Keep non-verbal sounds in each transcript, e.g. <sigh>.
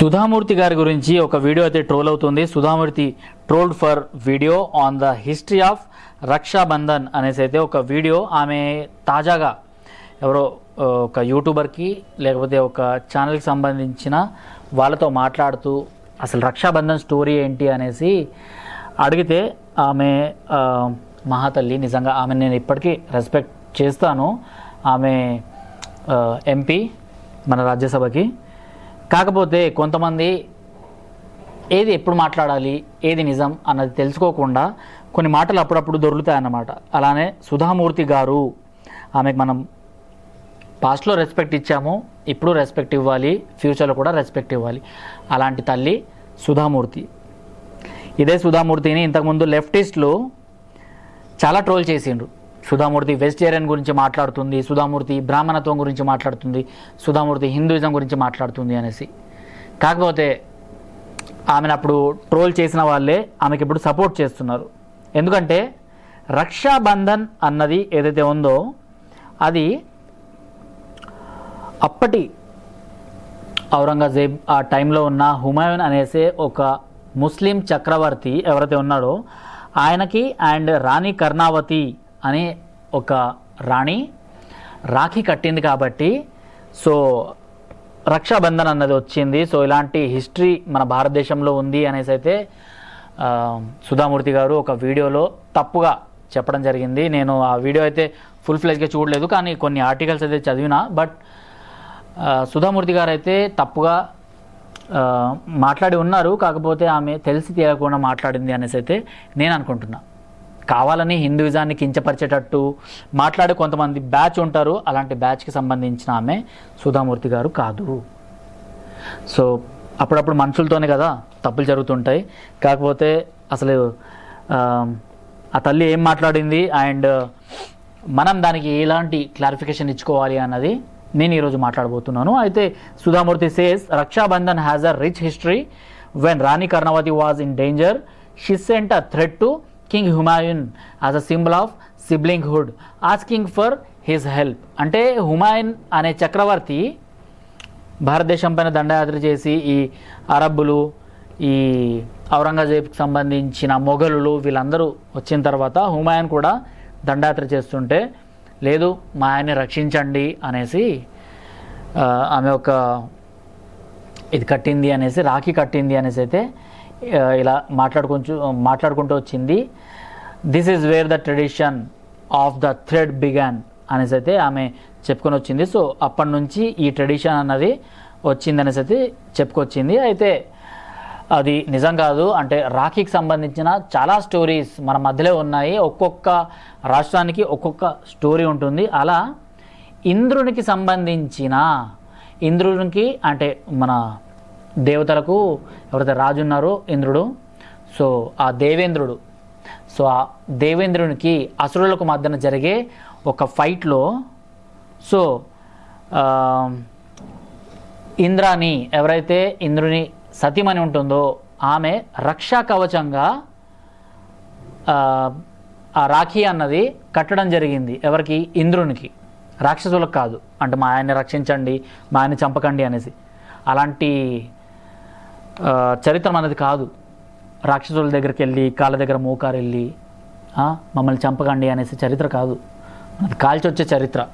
సుధామూర్తి గారి గురించి ఒక వీడియో అయితే ట్రోల్ అవుతుంది. Sudha Murty trolled for video on the history of Raksha Bandhan అనేసి అయితే ఒక వీడియో ఆమె తాజాగా ఎవరో ఒక యూట్యూబర్కి లేకపోతే ఒక ఛానల్కి సంబంధించిన వాళ్ళతో మాట్లాడుతూ అసలు రక్షాబంధన్ స్టోరీ ఏంటి అనేసి అడిగితే ఆమె మహాతల్లి నిజంగా ఆమె నేను ఇప్పటికీ రెస్పెక్ట్ చేస్తాను. ఆమె ఎంపీ మన రాజ్యసభకి. కాకపోతే కొంతమంది ఏది ఎప్పుడు మాట్లాడాలి ఏది నిజం అన్నది తెలుసుకోకుండా కొన్ని మాటలు అప్పుడప్పుడు దొరుకుతాయన్నమాట. అలానే సుధామూర్తి గారు ఆమెకు మనం పాస్ట్లో రెస్పెక్ట్ ఇచ్చాము ఇప్పుడు రెస్పెక్ట్ ఇవ్వాలి ఫ్యూచర్లో కూడా రెస్పెక్ట్ ఇవ్వాలి. అలాంటి తల్లి సుధామూర్తి. ఇదే సుధామూర్తిని ఇంతకుముందు లెఫ్టిస్టులు చాలా ట్రోల్ చేసిండ్రు. సుధామూర్తి వెజిటేరియన్ గురించి మాట్లాడుతుంది సుధామూర్తి బ్రాహ్మణత్వం గురించి మాట్లాడుతుంది సుధామూర్తి హిందూయిజం గురించి మాట్లాడుతుంది అనేసి. కాకపోతే ఆమెను అప్పుడు ట్రోల్ చేసిన వాళ్ళే ఆమెకి ఇప్పుడు సపోర్ట్ చేస్తున్నారు. ఎందుకంటే రక్షాబంధన్ అన్నది ఏదైతే ఉందో అది అప్పటి ఔరంగజేబ్ ఆ టైంలో ఉన్న హుమాయూన్ అనేసే ఒక ముస్లిం చక్రవర్తి ఎవరైతే ఉన్నాడో ఆయనకి అండ్ రాణి కర్ణావతి అనే ఒక రాణి రాఖీ కట్టింది కాబట్టి సో రక్షాబంధన్ అన్నది వచ్చింది. సో ఇలాంటి హిస్టరీ మన భారతదేశంలో ఉంది అనేసి అయితే సుధామూర్తి గారు ఒక వీడియోలో తప్పుగా చెప్పడం జరిగింది. నేను ఆ వీడియో అయితే ఫుల్ ఫ్లెజ్గా చూడలేదు కానీ కొన్ని ఆర్టికల్స్ అయితే చదివిన. బట్ సుధామూర్తి గారు అయితే తప్పుగా మాట్లాడి ఉన్నారు. కాకపోతే ఆమె తెలిసి తెలియకుండా మాట్లాడింది అనేసి అయితే నేను అనుకుంటున్నా. కావాలని హిందూయిజాన్ని కించపరిచేటట్టు మాట్లాడే కొంతమంది బ్యాచ్ ఉంటారు. అలాంటి బ్యాచ్కి సంబంధించిన ఆమె సుధామూర్తి గారు కాదు. సో అప్పుడప్పుడు మనుషులతోనే కదా తప్పులు జరుగుతుంటాయి. కాకపోతే అసలు ఆ, తల్లి ఏం మాట్లాడింది అండ్ మనం దానికి ఎలాంటి క్లారిఫికేషన్ ఇచ్చుకోవాలి అన్నది నేను ఈరోజు మాట్లాడబోతున్నాను. అయితే Sudha Murty says Raksha Bandhan has a rich history when Rani Karnavati was in danger she sent a thread to king Humayun as a symbol of siblinghood asking for his help అంటే హుమాయున్ అనే చక్రవర్తి భారతదేశం పైన దండయాత్ర చేసి ఈ అరబ్బులు ఈ ఔరంగజేబ్కి సంబంధించిన మొఘలులు వీళ్ళందరూ వచ్చిన తర్వాత హుమాయున్ కూడా దండయాత్ర చేస్తుంటే లేదు మా ఆయన్ని రక్షించండి అనేసి ఆమె ఒక ఇది కట్టింది అనేసి రాఖీ కట్టింది అనేసి అయితే ఇలా మాట్లాడుకుంటూ మాట్లాడుకుంటూ వచ్చింది. This is where the tradition of the thread began అనేసి అయితే ఆమె చెప్పుకొని వచ్చింది సో అప్పటి నుంచి ఈ ట్రెడిషన్ అన్నది వచ్చింది అనేసి అయితే చెప్పుకొచ్చింది. అయితే అది నిజం కాదు. అంటే రాఖీకి సంబంధించిన చాలా స్టోరీస్ మన మధ్యలో ఉన్నాయి. ఒక్కొక్క రాష్ట్రానికి ఒక్కొక్క స్టోరీ ఉంటుంది. అలా ఇంద్రునికి సంబంధించిన ఇంద్రునికి అంటే మన దేవతలకు ఎవరైతే రాజు ఉన్నారో ఇంద్రుడు సో ఆ దేవేంద్రుడు సో ఆ దేవేంద్రునికి అసురులకు మధ్యన జరిగే ఒక ఫైట్లో సో ఇంద్రాని ఎవరైతే ఇంద్రుని సతీమణి ఉంటుందో ఆమె రక్షా కవచంగా ఆ, రాఖీ అన్నది కట్టడం జరిగింది ఎవరికి? ఇంద్రునికి. రాక్షసులకు కాదు. అంటే మా ఆయన్ని రక్షించండి మా ఆయన్ని చంపకండి అనేసి. అలాంటి చరిత్రం అనేది కాదు. రాక్షసుల దగ్గరికి వెళ్ళి కాళ్ళ దగ్గర మోకారు వెళ్ళి మమ్మల్ని చంపకండి అనేసి చరిత్ర కాదు. అది కాల్చి వచ్చే చరిత్ర.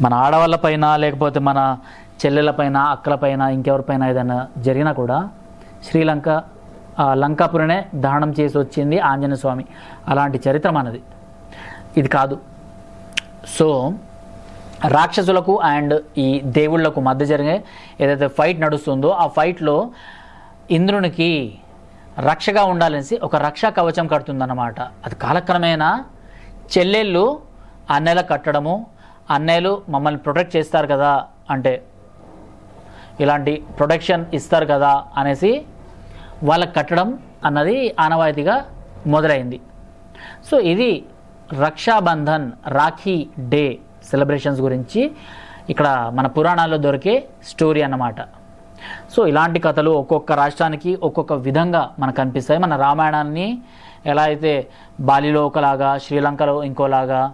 మన ఆడవాళ్ళ పైన లేకపోతే మన చెల్లెల పైన అక్కల పైన ఇంకెవరిపైన ఏదైనా జరిగినా కూడా శ్రీలంక ఆ, లంకాపురినే దహనం చేసి వచ్చింది ఆంజనేయ స్వామి. అలాంటి చరిత్ర మనది. ఇది కాదు. సో రాక్షసులకు అండ్ ఈ దేవుళ్ళకు మధ్య జరిగే ఏదైతే ఫైట్ నడుస్తుందో ఆ ఫైట్లో ఇంద్రునికి రక్షగా ఉండాలనేసి ఒక రక్షా కవచం కడుతుందన్నమాట. అది కాలక్రమేణా చెల్లెళ్ళు అన్నయ్యలకు కట్టడము అన్నయ్యలు మమ్మల్ని ప్రొటెక్ట్ చేస్తారు కదా అంటే ఇలాంటి ప్రొటెక్షన్ ఇస్తారు కదా అనేసి వాళ్ళకి కట్టడం అన్నది ఆనవాయితీగా మొదలైంది. సో ఇది రక్షాబంధన్ రాఖీ డే సెలబ్రేషన్స్ గురించి ఇక్కడ మన పురాణాల్లో దొరికే స్టోరీ అన్నమాట. సో ఇలాంటి కథలు ఒక్కొక్క రాష్ట్రానికి ఒక్కొక్క విధంగా మనకు కనిపిస్తాయి మన రామాయణాన్ని ఎలా అయితే బాలిలో ఒకలాగా శ్రీలంకలో ఇంకోలాగా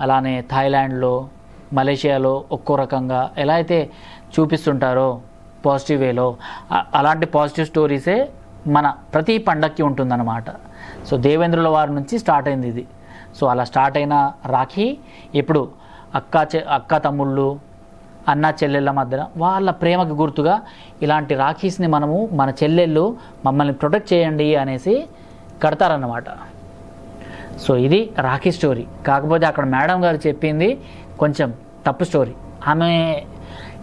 అలానే థాయిలాండ్లో మలేషియాలో ఒక్కో రకంగా ఎలా అయితే చూపిస్తుంటారో పాజిటివ్ వేలో అలాంటి పాజిటివ్ స్టోరీసే మన ప్రతి పండక్కి ఉంటుందన్నమాట. సో దేవేంద్రుల వారి నుంచి స్టార్ట్ అయింది ఇది. సో అలా స్టార్ట్ అయిన రాఖీ ఇప్పుడు అక్క చె అక్క తమ్ముళ్ళు అన్న చెల్లెళ్ళ మధ్యన వాళ్ళ ప్రేమకు గుర్తుగా ఇలాంటి రాఖీస్ని మనము మన చెల్లెళ్ళు మమ్మల్ని ప్రొటెక్ట్ చేయండి అనేసి కడతారన్నమాట. సో ఇది రాఖీ స్టోరీ. కాకపోతే అక్కడ మేడం గారు చెప్పింది కొంచెం తప్పు స్టోరీ. ఆమె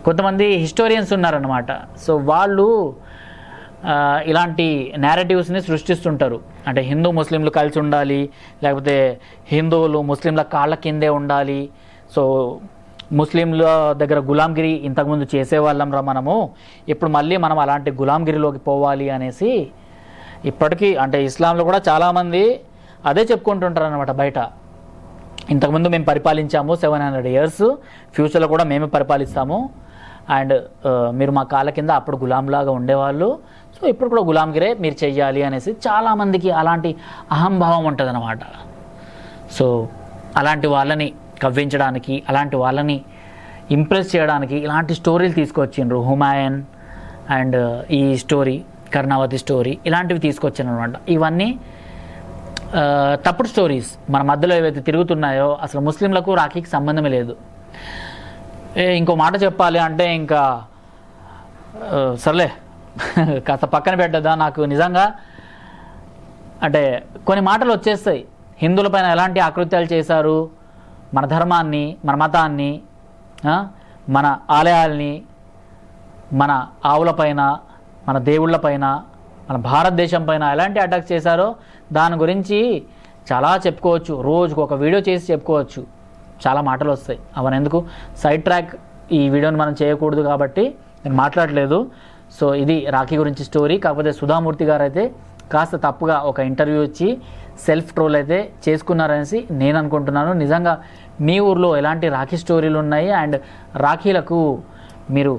కొంతమంది హిస్టోరియన్స్ ఉన్నారన్నమాట. సో వాళ్ళు ఇలాంటి నేరేటివ్స్ని సృష్టిస్తుంటారు. అంటే హిందూ ముస్లింలు కలిసి ఉండాలి లేకపోతే హిందువులు ముస్లింల కాళ్ళ కిందే ఉండాలి. సో ముస్లింల దగ్గర గులాంగిరి ఇంతకుముందు చేసేవాళ్ళం రా మనము. ఇప్పుడు మళ్ళీ మనం అలాంటి గులాంగిరిలోకి పోవాలి అనేసి ఇప్పటికీ అంటే ఇస్లాంలో కూడా చాలామంది అదే చెప్పుకుంటుంటారు అనమాట బయట. ఇంతకుముందు మేము పరిపాలించాము సెవెన్ హండ్రెడ్ ఇయర్స్. ఫ్యూచర్లో కూడా మేమే పరిపాలిస్తాము. అండ్ మీరు మా కాళ్ళ కింద అప్పుడు గులాంలాగా ఉండేవాళ్ళు. సో ఇప్పుడు కూడా గులాంగిరే మీరు చెయ్యాలి అనేసి చాలామందికి అలాంటి అహంభావం ఉంటుంది అనమాట సో అలాంటి వాళ్ళని కవ్వించడానికి అలాంటి వాళ్ళని ఇంప్రెస్ చేయడానికి ఇలాంటి స్టోరీలు తీసుకొచ్చిండ్రు. హుమాయన్ అండ్ ఈ స్టోరీ కర్ణావతి స్టోరీ ఇలాంటివి తీసుకొచ్చాను అనమాట ఇవన్నీ తప్పుడు స్టోరీస్ మన మధ్యలో ఏవైతే తిరుగుతున్నాయో అసలు ముస్లింలకు రాఖీకి సంబంధమే లేదు. ఏ ఇంకో మాట చెప్పాలి అంటే ఇంకా సర్లే <laughs> కాస్త పక్కన పెట్టదా నాకు నిజంగా అంటే కొన్ని మాటలు వచ్చేస్తాయి. హిందువులపైన ఎలాంటి ఆకృత్యాలు చేశారు? మన ధర్మాన్ని మన మతాన్ని మన ఆలయాల్ని మన ఆవులపైన మన దేవుళ్ళపైన మన భారతదేశం పైన ఎలాంటి అటాక్ చేశారో దాని గురించి చాలా చెప్పుకోవచ్చు. రోజుకు ఒక వీడియో చేసి చెప్పుకోవచ్చు. చాలా మాటలు వస్తాయి. అవన్నీ ఎందుకు? సైడ్ ట్రాక్ ఈ వీడియోని మనం చేయకూడదు కాబట్టి నేను మాట్లాడలేదు. సో ఇది రాఖీ గురించి స్టోరీ. కాకపోతే సుధామూర్తి గారు అయితే కాస్త తప్పుగా ఒక ఇంటర్వ్యూ ఇచ్చి సెల్ఫ్ ట్రోల్ అయితే చేసుకున్నారనేసి నేను అనుకుంటున్నాను. నిజంగా మీ ఊర్లో ఎలాంటి రాఖీ స్టోరీలు ఉన్నాయి? అండ్ రాఖీలకు మీరు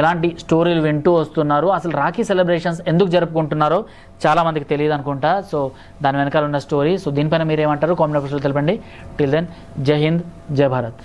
ఎలాంటి స్టోరీలు వింటూ వస్తున్నారు? అసలు రాఖీ సెలబ్రేషన్స్ ఎందుకు జరుపుకుంటున్నారో చాలామందికి తెలియదు అనుకుంటా. సో దాని వెనకాల ఉన్న స్టోరీ సో దీనిపైన మీరు ఏమంటారు కామెంట్ బాక్స్లో తెలపండి. టిల్ దెన్ జై హింద్ జై భారత్